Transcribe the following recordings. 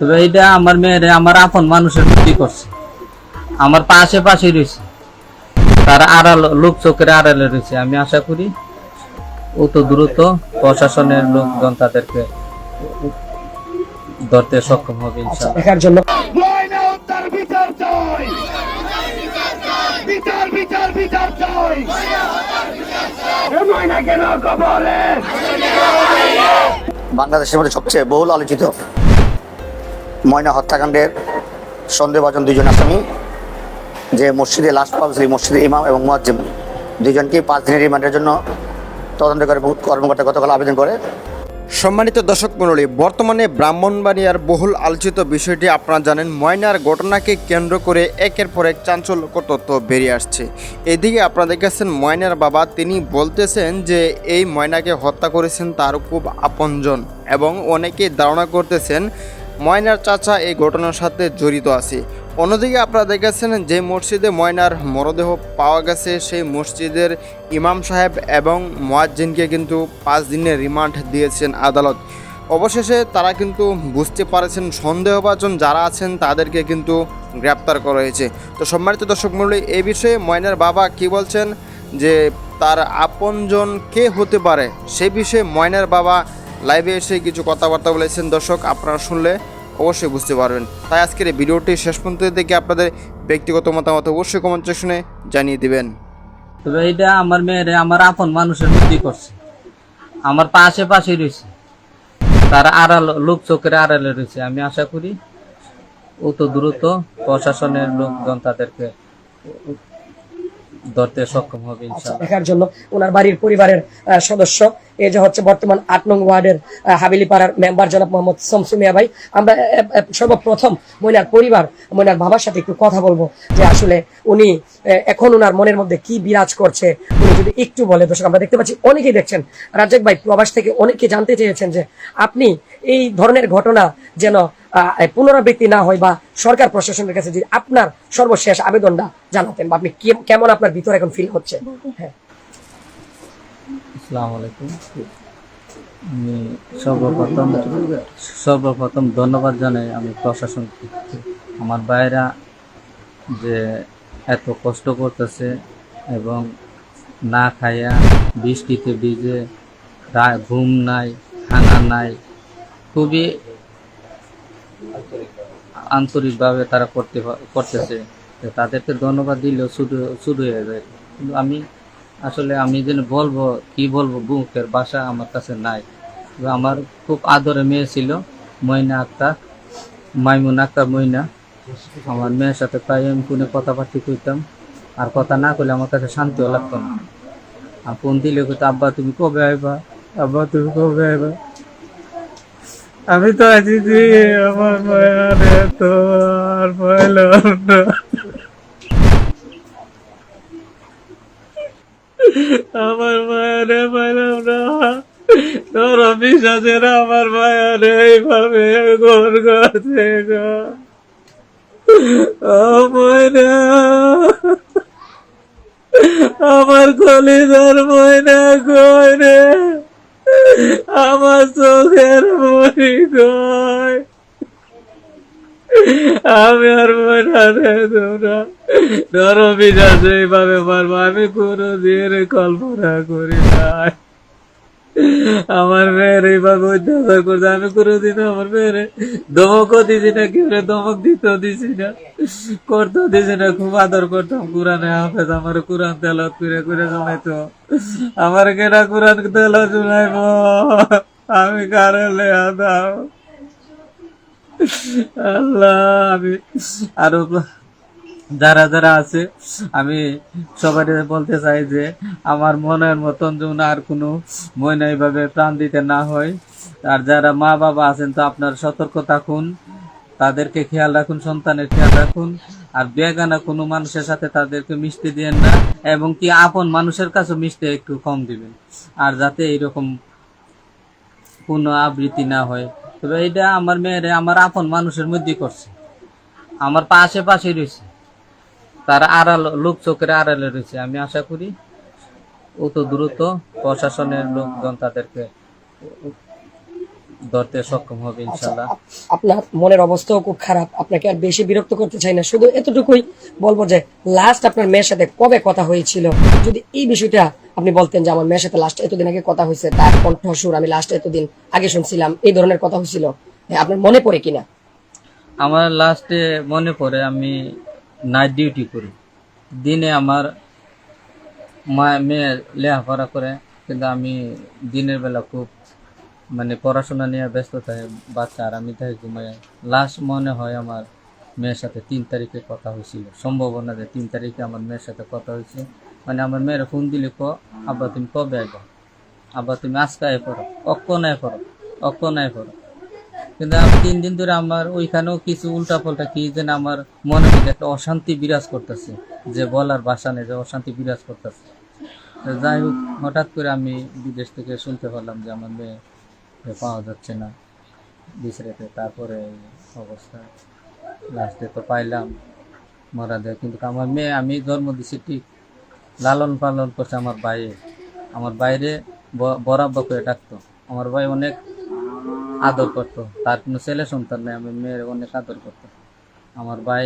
তবে এটা আমার মেয়েরে আমার আপন মানুষের ক্ষতি করছে। আমার পাশে পাশে রয়েছে। তার আড়াল লোক চোখের আড়ালে রয়েছে। আমি আশা করি অত দ্রুত প্রশাসনের লোকজন তাদেরকে ধরতে সক্ষম হবে আচ্ছা দেখার জন্য বিচার বিচার বিচার বিচার চাই। এ ময়না কেন কবলে বাংলাদেশের মধ্যে সবচেয়ে বহুল আলোচিত ময়না হত্যাকাণ্ডের সন্দেহভাজন দুজন আসামি যে মসজিদে লাশ পাওয়া গেছিল, মসজিদের ইমাম এবং মুয়াজ্জিম দুজনকে পাঁচ দিনের রিমান্ডের জন্য তদন্তকারী কর্মকর্তা গতকাল আবেদন করে। সম্মানিত দর্শক মণ্ডলী বর্তমানে ব্রাহ্মণবাড়িয়ার বহুল আলোচিত বিষয়টি আপনারা জানেন ময়নার ঘটনাকে কেন্দ্র করে একের পর এক চাঞ্চল্যকর তথ্য বেরিয়ে আসছে। এদিকে আপনারা দেখেছেন ময়নার বাবা তিনি বলতেছেন যে এই ময়নাকে হত্যা করেছেন তার খুব আপনজন এবং অনেকেই ধারণা করতেছেন ময়নার চাচা এই ঘটনার সাথে জড়িত আছে। অন্যদিকে আপনারা দেখেছেন যে মসজিদে ময়নার মরদেহ পাওয়া গেছে, সেই মসজিদের ইমাম সাহেব এবং মোয়াজ্জিনকে কিন্তু পাঁচ দিনের রিমান্ড দিয়েছেন আদালত। অবশেষে তারা কিন্তু বুঝতে পারেছেন সন্দেহভাজন যারা আছেন তাদেরকে কিন্তু গ্রেপ্তার করা হয়েছে। তো সম্মানিত দর্শক মণ্ডলী এই বিষয়ে ময়নার বাবা কি বলছেন? যে তার আপনজন কে হতে পারে? সে বিষয়ে ময়নার বাবা লাইভে এসে কিছু কথাবার্তা বলেছেন। দর্শক আপনারা শুনলে অবশ্যই বুঝতে পারবেন। তাই আজকের এই ভিডিওটি শেষ পর্যন্ত দেখে আপনাদের ব্যক্তিগত মতামত অবশ্যই কমেন্ট সেকশনে জানিয়ে দিবেন। তবে এটা আমার মেয়েরে আমার আপন মানুষের ক্ষতি করছে। আমার পাশে পাশে রয়েছে। তার আড়াল লোক চোখের আড়ালে রয়েছে। আমি আশা করি অত দ্রুত প্রশাসনের লোকজন তাদেরকে ধরতে সক্ষম হবে দেখার জন্য ওনার বাড়ির পরিবারের সদস্য। এই যে হচ্ছে বর্তমান আট নং ওয়ার্ডের আহ, হাবিলি পাড়ার মেম্বার জনাব মোহাম্মদ শমসু মিয়া ভাই। আমরা সর্বপ্রথম ময়নার পরিবার ময়নার বাবার সাথে একটু কথা বলব যে আসলে উনি এখন ওনার মনের মধ্যে কি বিরাজ করছে উনি যদি একটু বলে। দর্শক আমরা দেখতে পাচ্ছি অনেকেই দেখছেন। রাজ্জাক ভাই প্রবাস থেকে অনেকে জানতে চেয়েছেন যে আপনি এই ধরনের ঘটনা যেন পুনরাবৃত্তি না হয় বা সরকার প্রশাসনের কাছে যে আপনার সর্বশেষ আবেদনটা জানাতেন বা আপনি কেমন আপনার ভিতরে এখন ফিল হচ্ছে? হ্যাঁ। আসসালামু আলাইকুম। আমি সর্বপ্রথম সর্বপ্রথম ধন্যবাদ জানাই আমি প্রশাসনকে আমার ভাইরা যে এত কষ্ট করতেছে এবং না খাইয়া বৃষ্টিতে ভিজে ঘুম নাই, খানা নাই, খুবই আন্তরিকভাবে তারা করতে, করতেছে। তাদেরকে ধন্যবাদ দিলেও শুরু শুরু হয়ে যায়। কিন্তু আমি আসলে আমি যেন বলব, কি বলব, বুকের বাসা আমার কাছে নাই। আমার খুব আদরে মেয়ে ছিল ময়না আক্তার, মাইমুন আক্তার ময়না আমার মেয়ের সাথে প্রায় আমি ফোনে কথাবার্তি কইতাম, আর কথা না করলে আমার কাছে শান্তিও লাগতো না। আর ফোন দিলে কইতো, আব্বা, তুমি কবে আইবা? আব্বা, তুমি কবে আইবা? আমি তো আছি আমার মায়ারে তো আর পাইলাম আমার মায়ারে পাইলাম না তোর বিশ্বাসের আমার মায়ারে এইভাবে গোর করছে গো। ময়না। আমার কলিজার ময়না কই রে? আমার চোখের মরি কই আমি আর তোমরা ধর বিশ্বাস এইভাবে মারবো আমি কোনো দিন কল্পনা করি নাই আমার মেয়ের এইভাবে অত্যাচার করছে, আমি কোনোদিন আমার মেয়ের ধমকও দিছি না, কেউ ধমক দিতেও দিছি না, করতেও দিছি না, খুব আদর করতাম কোরআনে হাফেজ, আমার কোরআন তেলত করে করে জমাইতো আমার কেনা কোরআন তেল শুনাইব, আমি কারে লেয়া দাও আল্লাহ, আমি আরও যারা যারা আছে, আমি সবাই বলতে চাই যে আমার মনের মতন যেন আর কোনো ময়না এইভাবে প্রাণ দিতে না হয়। আর যারা মা বাবা আছেন, তো আপনার সতর্ক থাকুন, তাদেরকে খেয়াল রাখুন, সন্তানের খেয়াল রাখুন। আর বেগানা কোনো মানুষের সাথে তাদেরকে মিশতে দিয়েন না, এবং কি আপন মানুষের কাছে মিশতে একটু কম দিবেন। আর যাতে এইরকম কোনো আবৃত্তি না হয়। তবে এটা আমার মেয়েরে, আমার আপন মানুষের মধ্যে করছে। আমার পাশে পাশে রয়েছে। তার আড়াল, লোক চোখের আড়ালে রয়েছে। আমি আশা করি অত দ্রুত প্রশাসনের লোকজন তাদেরকে ধরতে সক্ষম হবে ইনশাল্লাহ আপ- আপনার মনের অবস্থাও খুব খারাপ আপনাকে আর বেশি বিরক্ত করতে চাই না। শুধু এতটুকুই বলব যে লাস্ট আপনার মেয়ের সাথে কবে কথা হয়েছিল? যদি এই বিষয়টা আপনি বলতেন যে আমার মেয়ের সাথে লাস্ট এতদিন আগে কথা হয়েছে তার কণ্ঠ সুর আমি লাস্ট এতদিন আগে শুনছিলাম এই ধরনের কথা হয়েছিল হ্যাঁ, আপনার মনে পড়ে কিনা? আমার লাস্টে মনে পড়ে আমি নাইট ডিউটি করি। দিনে আমার মা মেয়ে লেখাপড়া করে কিন্তু আমি দিনের বেলা খুব মানে পড়াশোনা নিয়ে ব্যস্ত থাকে বাচ্চা আর আমি তাই ঘুমাই। লাস্ট মনে হয় আমার মেয়ের সাথে তিন তারিখে কথা হয়েছিল। সম্ভাবনা যে তিন তারিখে আমার মেয়ের সাথে কথা হয়েছে। মানে আমার মেয়ের ফোন দিলে ক, আব্বা, তুমি কবে আসব আব্বা, তুমি আজকে আয় পড়ো। অক্ষণ আয় পড়ো? অক্ষণ আয় পড়ো? কিন্তু আমি তিন দিন ধরে আমার ওইখানেও কিছু উল্টা পাল্টা কি যেন আমার মনে মধ্যে একটা অশান্তি বিরাজ করতেছে। যে বলার ভাষা নেই, যে অশান্তি বিরাজ করতেছে। যাই হোক, হঠাৎ করে আমি বিদেশ থেকে শুনতে পারলাম যে আমার মেয়ে পাওয়া যাচ্ছে না। বিছড়েতে তারপরে অবস্থা। লাস্টে তো পাইলাম, মরা দেয় কিন্তু আমার মেয়ে, আমি জন্ম দিছি ঠিক লালন পালন করছে আমার বাইরে আমার বাইরে বরাব্বা করে ডাকতো। আমার ভাই অনেক আদর করতো। তার কোনো ছেলে সন্তান নেই আমি মেয়ের অনেক আদর করতো। আমার ভাই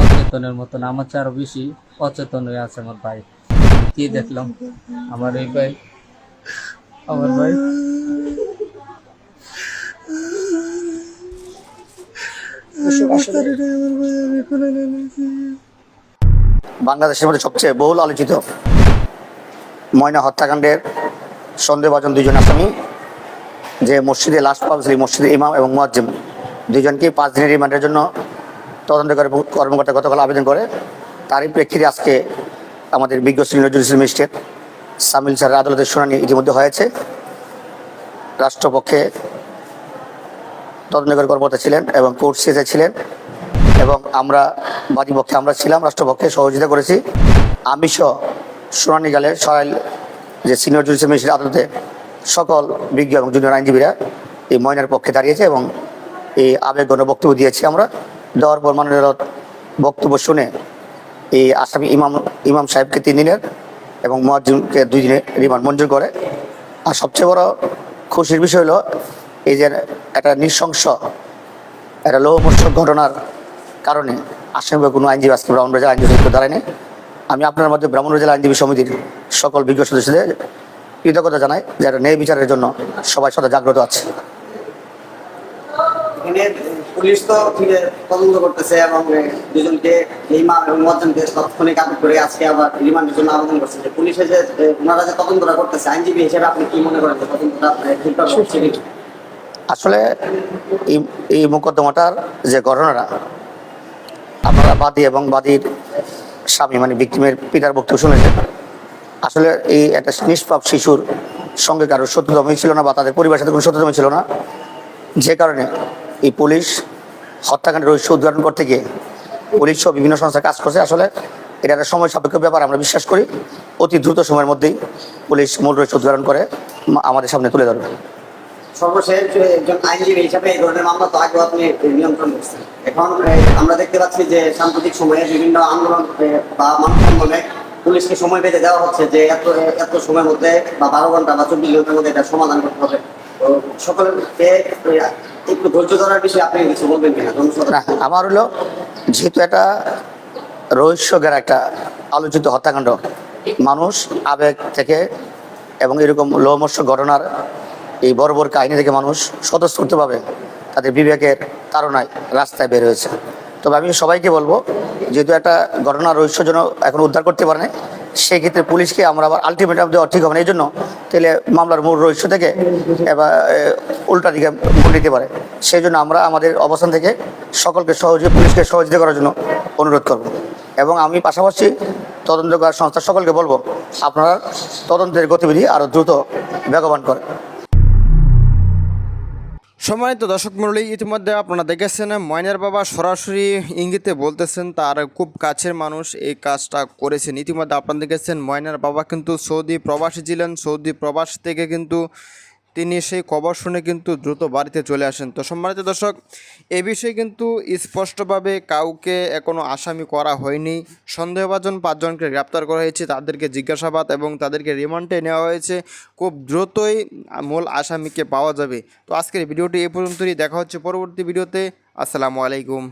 অচেতনের মতন, আমার আরও বেশি অচেতন হয়ে আছে আমার ভাই। কি দেখলাম? আমার এই ভাই, আমার ভাই বাংলাদেশের মধ্যে সবচেয়ে বহুল আলোচিত ময়না হত্যাকাণ্ডের সন্দেহভাজন দুজন আসামি, যে মসজিদে লাশ পাওয়া মসজিদের ইমাম এবং মুয়াজ্জিম। দুজনকে পাঁচ দিনের রিমান্ডের জন্য তদন্তকারী কর্মকর্তা গতকাল আবেদন করে। তারই প্রেক্ষিতে আজকে আমাদের বিজ্ঞ সিনিয়র জুডিশিয়াল ম্যাজিস্ট্রেট সামিল স্যারের আদালতের শুনানি ইতিমধ্যে হয়েছে। রাষ্ট্রপক্ষে তদন্তকারী কর্মকর্তা ছিলেন এবং কোর্ট সিজে ছিলেন এবং আমরা বাদীপক্ষে আমরা ছিলাম, রাষ্ট্রপক্ষে সহযোগিতা করেছি। আমি সহ শুনানিকালে সরাইল যে সিনিয়র জুডিশিয়াল ম্যাজিস্ট্রেট আদালতে সকল বিজ্ঞ এবং জুনিয়র আইনজীবীরা এই ময়নার পক্ষে দাঁড়িয়েছে এবং এই আবেগগণ বক্তব্য দিয়েছি আমরা। দেওয়ার পর মাননীয় বক্তব্য শুনে এই আসামি ইমাম ইমাম সাহেবকে তিন দিনের এবং মোয়াজ্জিমকে দুই দিনের রিমান্ড মঞ্জুর করে। আর সবচেয়ে বড় খুশির বিষয় হলো এই যে একটা নৃশংস একটা লোহমর্ষক ঘটনার কারণে আসামি বা কোনো আইনজীবী আজকে ব্রাহ্মণ জেলা আইনজীবী দাঁড়ায়নি আমি আপনার মধ্যে ব্রাহ্মণ জেলা আইনজীবী সমিতির সকল বিজ্ঞ সদস্যদের কৃতজ্ঞতা জানাই যে একটা ন্যায় বিচারের জন্য সবাই সদা জাগ্রত আছে। পুলিশ তো ঠিক তদন্ত করতেছে এবং দুজনকে ইমাম এবং মজ্জনকে তৎক্ষণিক আটক করে আজকে আবার রিমান্ডের জন্য আবেদন করছে। যে পুলিশে যে ওনারা যে তদন্তটা করতেছে আইনজীবী হিসেবে আপনি কি মনে করেন যে তদন্তটা ঠিকভাবে হচ্ছে কি? আসলে এই মোকদ্দমাটার যে ঘটনাটা আপনারা বাদী এবং বাদীর স্বামী মানে বিক্রিমের পিতার বক্তব্য শুনেছেন, আসলে এই একটা নিষ্পাপ শিশুর সঙ্গে কারও সত্যদমই ছিল না বা তাদের পরিবারের সাথে কোনো সত্যদমই ছিল না, যে কারণে এই পুলিশ হত্যাকাণ্ডের রহস্য উদ্ঘাটন করতে গিয়ে পুলিশ সহ বিভিন্ন সংস্থা কাজ করছে। আসলে এটা একটা সময় সাপেক্ষ ব্যাপার, আমরা বিশ্বাস করি। অতি দ্রুত সময়ের মধ্যেই পুলিশ মূল রহস্য উদ্ঘাটন করে আমাদের সামনে তুলে ধরবে। সর্বশেষ একজন আইনজীবী হিসাবে এই ধরনের তো আপনি নিয়ন্ত্রণ এখন আমরা দেখতে পাচ্ছি যে সাম্প্রতিক সময়ে বিভিন্ন আন্দোলন বা পুলিশকে সময় দেওয়া হচ্ছে যে এত এত সময়ের মধ্যে বা বারো ঘণ্টা বা চব্বিশ মধ্যে এটা সমাধান করতে হবে। একটু ধৈর্য ধরার বিষয়ে আপনি বলবেন আমার হলো, যেহেতু একটা রহস্যকের একটা আলোচিত হত্যাকাণ্ড, মানুষ আবেগ থেকে এবং এরকম লোমর্ষ ঘটনার এই বড় বড় কাহিনী থেকে মানুষ স্বতঃস্ফূর্তভাবে তাদের বিবেকের তাড়নায় রাস্তায় বের হয়েছে। তবে আমি সবাইকে বলব, যেহেতু একটা ঘটনার রহস্যজনক এখন উদ্ধার করতে পারে নাই সেই ক্ষেত্রে পুলিশকে আমরা আবার আলটিমেটাম দেওয়া ঠিক হবে না। এই জন্য তাহলে মামলার মূল রহস্য থেকে এবার উল্টা দিকে মোড় নিতে পারে। সেই জন্য আমরা আমাদের অবস্থান থেকে সকলকে সহযোগী পুলিশকে সহযোগিতা করার জন্য অনুরোধ করব। এবং আমি পাশাপাশি তদন্তকার সংস্থা সকলকে বলব, আপনারা তদন্তের গতিবিধি আরও দ্রুত বেগবান করে সম্মানিত দর্শক মণ্ডলী, ইতিমধ্যে আপনারা দেখেছেন, ময়নার বাবা সরাসরি ইঙ্গিতে বলতেছেন, তার খুব কাছের মানুষ এই কাজটা করেছেন। ইতিমধ্যে আপনারা দেখেছেন, ময়নার বাবা কিন্তু সৌদি প্রবাসী ছিলেন। সৌদি প্রবাস থেকে কিন্তু তিনি সেই খবর শুনে কিন্তু দ্রুত বাড়িতে চলে আসেন। তো সম্মানিত দর্শক, এ বিষয়ে কিন্তু স্পষ্টভাবে কাউকে এখনও আসামি করা হয়নি। সন্দেহভাজন পাঁচজনকে গ্রেপ্তার করা হয়েছে, তাদেরকে জিজ্ঞাসাবাদ এবং তাদেরকে রিমান্ডে নেওয়া হয়েছে। খুব দ্রুতই মূল আসামিকে পাওয়া যাবে। তো আজকের ভিডিওটি এ পর্যন্তই। দেখা হচ্ছে পরবর্তী ভিডিওতে। আসসালামু আলাইকুম।